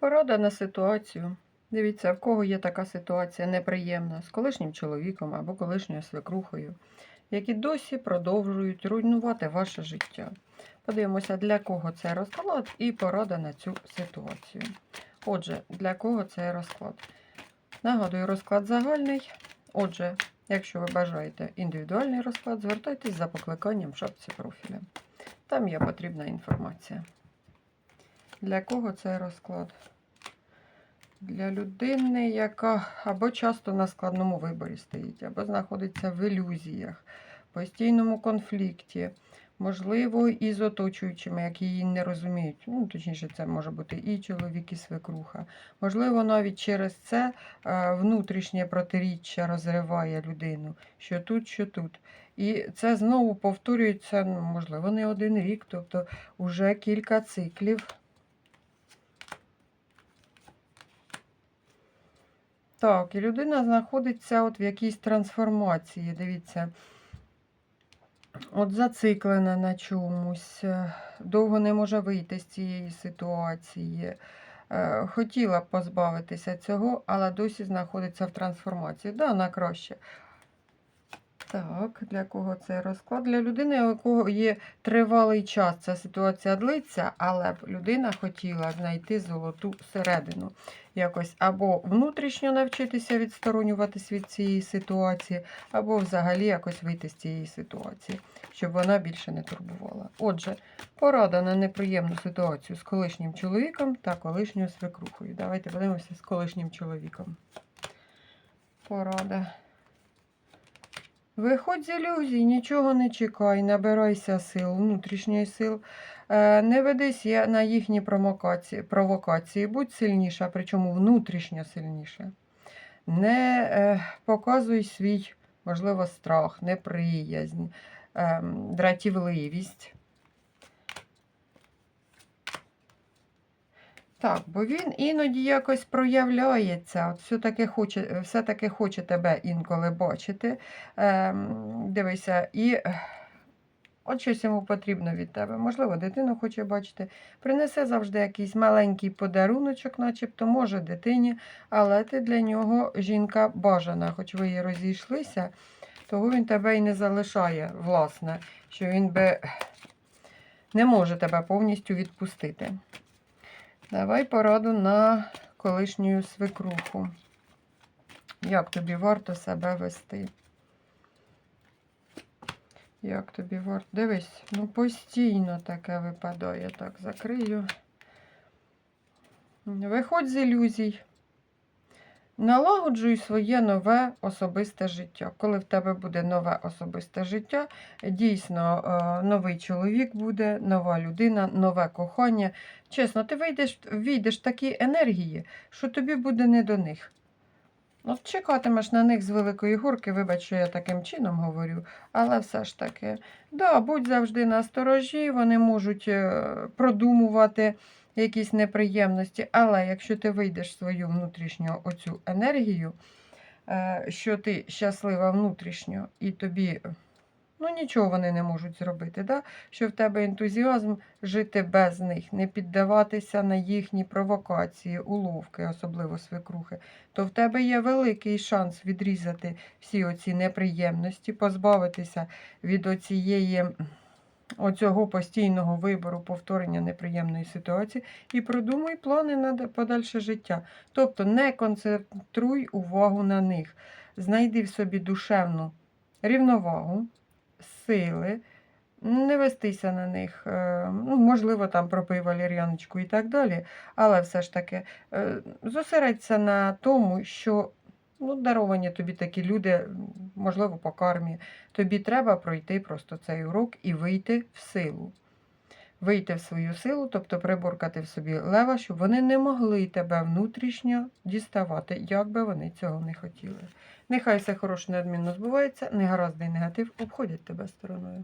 Порада на ситуацію. Дивіться, в кого є така ситуація неприємна з колишнім чоловіком або колишньою свекрухою, які досі продовжують руйнувати ваше життя. Подивимося, для кого це розклад і порада на цю ситуацію. Отже, для кого це розклад? Нагадую, розклад загальний. Отже, якщо ви бажаєте індивідуальний розклад, звертайтесь за покликанням в шапці профіля. Там є потрібна інформація. Для кого це розклад? Для людини, яка або часто на складному виборі стоїть, або знаходиться в ілюзіях, постійному конфлікті, можливо, і з оточуючими, які її не розуміють. Ну, точніше, це може бути і чоловік, і свекруха. Можливо, навіть через це е, внутрішнє протиріччя розриває людину, що тут, що тут. І це знову повторюється, ну, можливо, не один рік, тобто вже кілька циклів. Так, і людина знаходиться от в якійсь трансформації. Дивіться, от зациклена на чомусь, е, довго не може вийти з цієї ситуації. Е, Хотіла б позбавитися цього, але досі знаходиться в трансформації. Да, на краще. Так, для кого це розклад? Для людини, у якого є тривалий час. Ця ситуація длиться, але б людина хотіла знайти золоту середину. Якось або внутрішньо навчитися відсторонюватись від цієї ситуації, або взагалі якось вийти з цієї ситуації, щоб вона більше не турбувала. Отже, порада на неприємну ситуацію з колишнім чоловіком та колишньою свекрухою. Давайте подивимося з колишнім чоловіком. Порада. Виходь з ілюзій, нічого не чекай, набирайся сил, внутрішньої сил. Е, Не ведись на їхні провокації, будь сильніша, причому внутрішньо сильніша. Не е, показуй свій, можливо, страх, неприязнь, е, дратівливість. Так, бо він іноді якось проявляється. От все-таки хоче, все-таки хоче тебе інколи бачити. Ем, дивися, і от щось йому потрібно від тебе. Можливо, дитину хоче бачити. Принесе завжди якийсь маленький подаруночок, начебто, може дитині, але ти для нього жінка бажана, хоч ви і розійшлися, того він тебе і не залишає, власне, що він би не може тебе повністю відпустити. Давай пораду на колишню свекруху. Як тобі варто себе вести? Як тобі варто? Дивись, ну постійно таке випадає. Так, закрию. Виходь з ілюзій. Налагоджуй своє нове особисте життя. Коли в тебе буде нове особисте життя, дійсно е, новий чоловік буде, нова людина, нове кохання. Чесно, ти вийдеш, війдеш такі енергії, що тобі буде не до них. От чекатимеш на них з великої горки, вибач, що я таким чином говорю, але все ж таки, да, будь завжди на сторожі, вони можуть е, продумувати якісь неприємності, але якщо ти вийдеш свою внутрішню оцю енергію, е, що ти щаслива внутрішньо і тобі ну, нічого вони не можуть зробити, да? що в тебе ентузіазм жити без них, не піддаватися на їхні провокації, уловки, особливо свекрухи, то в тебе є великий шанс відрізати всі оці неприємності, позбавитися від оцієї. Оцього постійного вибору повторення неприємної ситуації і продумуй плани на подальше життя. Тобто не концентруй увагу на них. Знайди в собі душевну рівновагу, сили, не вестися на них. е, Ну, можливо, там пропий валер'яночку і так далі. Але все ж таки е, зосередься на тому, що ну, даровані тобі такі люди, можливо, по кармі. Тобі треба пройти просто цей урок і вийти в силу. Вийти в свою силу, тобто приборкати в собі лева, щоб вони не могли тебе внутрішньо діставати, як би вони цього не хотіли. Нехай все хороше неодмінно збувається, негаразди і негатив обходять тебе стороною.